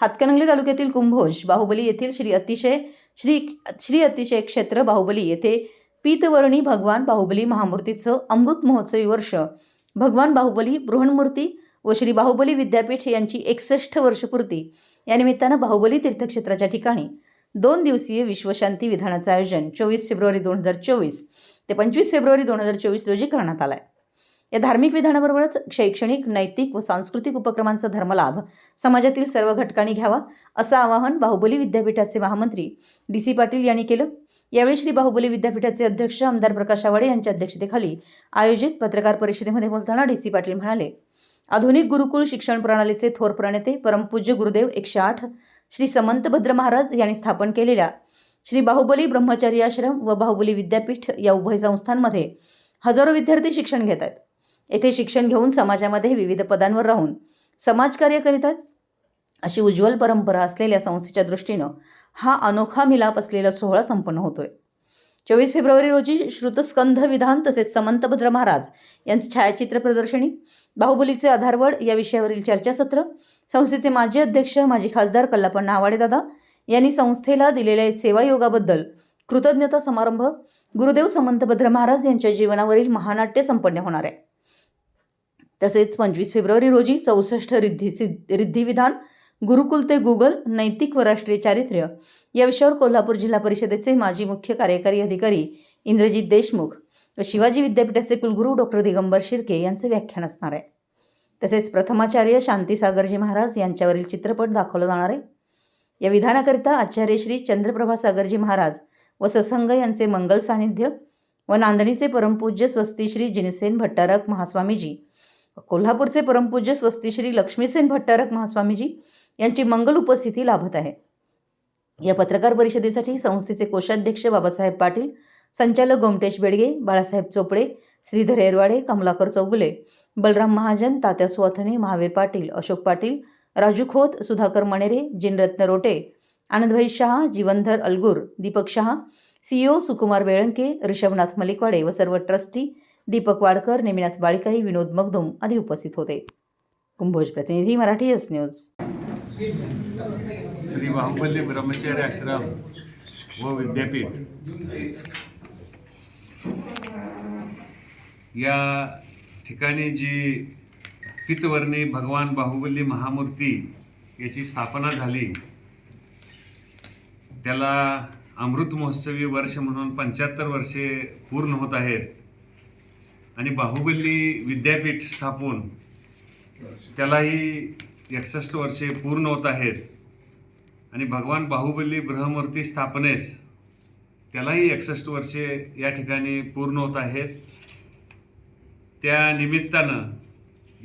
हातकणंगले तालुक्यातील कुंभोज बाहुबली येथील श्री अतिशय श्री श्री अतिशय क्षेत्र बाहुबली येथे पीतवर्णी भगवान बाहुबली महामूर्तीचं अमृत महोत्सवी वर्ष. भगवान बाहुबली बृहन्मूर्ती व श्री बाहुबली विद्यापीठ यांची एकसष्ट वर्षपूर्ती. या निमित्तानं बाहुबली तीर्थक्षेत्राच्या ठिकाणी दोन दिवसीय विश्वशांती विधानाचं आयोजन चोवीस फेब्रुवारी दोन हजार चोवीस ते पंचवीस फेब्रुवारी दोन हजार चोवीस रोजी करण्यात आलं आहे या धार्मिक विधानाबरोबरच शैक्षणिक नैतिक व सांस्कृतिक उपक्रमांचा धर्मलाभ समाजातील सर्व घटकांनी घ्यावा असं आवाहन बाहुबली विद्यापीठाचे महामंत्री डी सी पाटील यांनी केलं. यावेळी श्री बाहुबली विद्यापीठाचे अध्यक्ष आमदार प्रकाश आवाडे यांच्या अध्यक्षतेखाली आयोजित पत्रकार परिषदेमध्ये बोलताना डी सी पाटील म्हणाले आधुनिक गुरुकुल शिक्षण प्रणालीचे थोर प्रणेते परमपूज्य गुरुदेव एकशे आठ श्री समंत भद्र महाराज यांनी स्थापन केलेल्या श्री बाहुबली ब्रह्मचारी आश्रम व बाहुबली विद्यापीठ या उभय संस्थांमध्ये हजारो विद्यार्थी शिक्षण घेत आहेत. येथे शिक्षण घेऊन समाजामध्ये विविध पदांवर राहून समाजकार्य करीत आहेत. अशी उज्ज्वल परंपरा असलेल्या संस्थेच्या दृष्टीनं हा अनोखा मिलाप असलेला सोहळा संपन्न होतोय. चोवीस फेब्रुवारी रोजी श्रुतस्कंध विधान तसेच समंतभद्र महाराज यांचे छायाचित्र प्रदर्शनी बाहुबलीचे आधारवड या विषयावरील चर्चासत्र संस्थेचे माजी अध्यक्ष माजी खासदार कल्लापण नावाडे दादा यांनी संस्थेला दिलेल्या सेवायोगाबद्दल कृतज्ञता समारंभ गुरुदेव समंतभद्र महाराज यांच्या जीवनावरील महानाट्य संपन्न होणार आहे. तसेच पंचवीस फेब्रुवारी रोजी चौसष्ट रिद्धी सिद्ध रिद्धिविधान गुरुकुल ते गुगल नैतिक व राष्ट्रीय चारित्र्य. या विषयावर कोल्हापूर जिल्हा परिषदेचे माजी मुख्य कार्यकारी अधिकारी इंद्रजित देशमुख व शिवाजी विद्यापीठाचे कुलगुरू डॉक्टर दिगंबर शिर्के यांचे व्याख्यान असणार आहे. तसेच प्रथमाचार्य शांतीसागरजी महाराज यांच्यावरील चित्रपट दाखवला जाणार आहे. या विधानाकरिता आचार्य श्री चंद्रप्रभा सागरजी महाराज व ससंग यांचे मंगल सानिध्य व नांदणीचे परमपूज्य स्वस्ती श्री जिनसेन भट्टारक महास्वामीजी कोल्हापूरचे परमपूज्य स्वस्तिश्री लक्ष्मीसेन भट्टारक महास्वामीजी यांची मंगल उपस्थिती लाभत आहे. या पत्रकार परिषदेसाठी संस्थेचे कोषाध्यक्ष बाबासाहेब पाटील संचालक गोमटेश बेडगे बाळासाहेब चोपडे श्रीधर एरवाडे कमलाकर चौगुले बलराम महाजन तात्या सुवाथने महावीर पाटील अशोक पाटील राजू खोत सुधाकर मणेरे जिनरत्न रोटे आनंदभाई शहा जीवनधर अलगूर दीपक शहा सीईओ सुकुमार बेळंके ऋषभनाथ मलिकवाडे व सर्व ट्रस्टी दीपक वाडकर नेमिनाथ बाळिकाई विनोद मगदुम आदी उपस्थित होते. कुंभोज प्रतिनिधी मराठी एस न्यूज. श्री बाहुबली ब्रह्मचारी आश्रम व विद्यापीठ. या ठिकाणी जी पितवर्णी भगवान बाहुबली महामूर्ती याची स्थापना झाली त्याला अमृत महोत्सवी वर्ष म्हणून पंच्याहत्तर वर्षे पूर्ण होत आहेत. आणि बाहुबली विद्यापीठ स्थापून त्यालाही एकसष्ट वर्षे पूर्ण होत आहेत. आणि भगवान बाहुबली ब्रह्ममूर्ती स्थापनेस त्यालाही एकसष्ट वर्षे या ठिकाणी पूर्ण होत आहेत. त्या निमित्तानं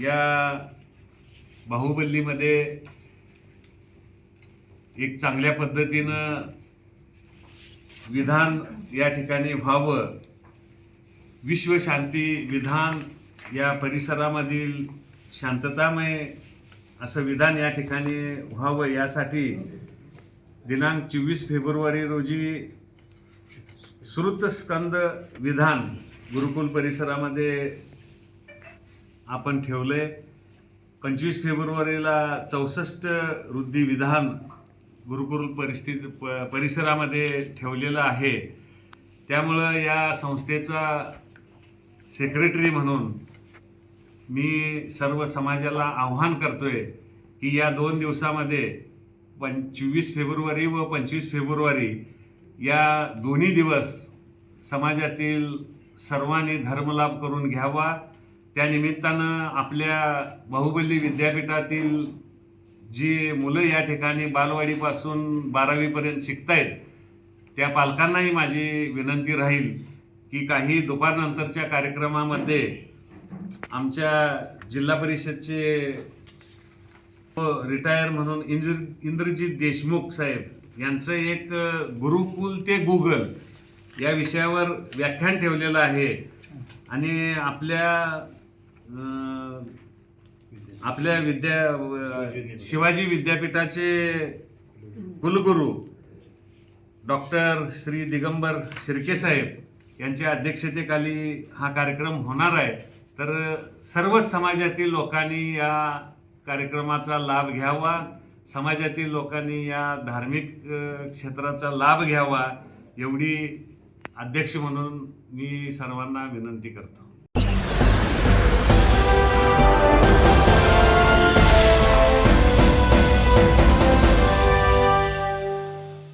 या बाहुबलीमध्ये एक चांगल्या पद्धतीनं विधान या ठिकाणी व्हावं विश्वशांती विधान या परिसरामधील शांततामय असं विधान या ठिकाणी व्हावं यासाठी दिनांक चोवीस फेब्रुवारी रोजी श्रुतस्कंद विधान गुरुकुल परिसरामध्ये आपण ठेवले पंचवीस फेब्रुवारीला चौसष्ट वृद्धी विधान गुरुकुल परिस्थिती प परिसरामध्ये ठेवलेलं आहे. त्यामुळं या संस्थेचा सेक्रेटरी म्हणून मी सर्व समाजाला आव्हान करतोय की या दोन दिवसामध्ये पंचवीस फेब्रुवारी व पंचवीस फेब्रुवारी या दोन्ही दिवस समाजातील सर्वांनी धर्मलाभ करून घ्यावा. त्यानिमित्तानं आपल्या बाहुबली विद्यापीठातील जी मुलं या ठिकाणी बालवाडीपासून बारावीपर्यंत शिकतायत त्या पालकांनाही माझी विनंती राहील. की काही दुपारनंतरच्या कार्यक्रमामध्ये आमच्या जिल्हा परिषदचे रिटायर म्हणून इंद्र इंद्रजित देशमुख साहेब यांचं एक गुरुकुल ते गुगल या विषयावर व्याख्यान ठेवलेलं आहे. आणि आपल्या आपल्या विद्या शिवाजी विद्यापीठाचे कुलगुरू डॉक्टर श्री दिगंबर शिर्के साहेब यांच्या अध्यक्षतेखाली हा कार्यक्रम होणार आहे. तर सर्वच समाजातील लोकांनी या कार्यक्रमाचा लाभ घ्यावा. समाजातील लोकांनी या धार्मिक क्षेत्राचा लाभ घ्यावा. एवढी अध्यक्ष म्हणून मी सर्वांना विनंती करतो.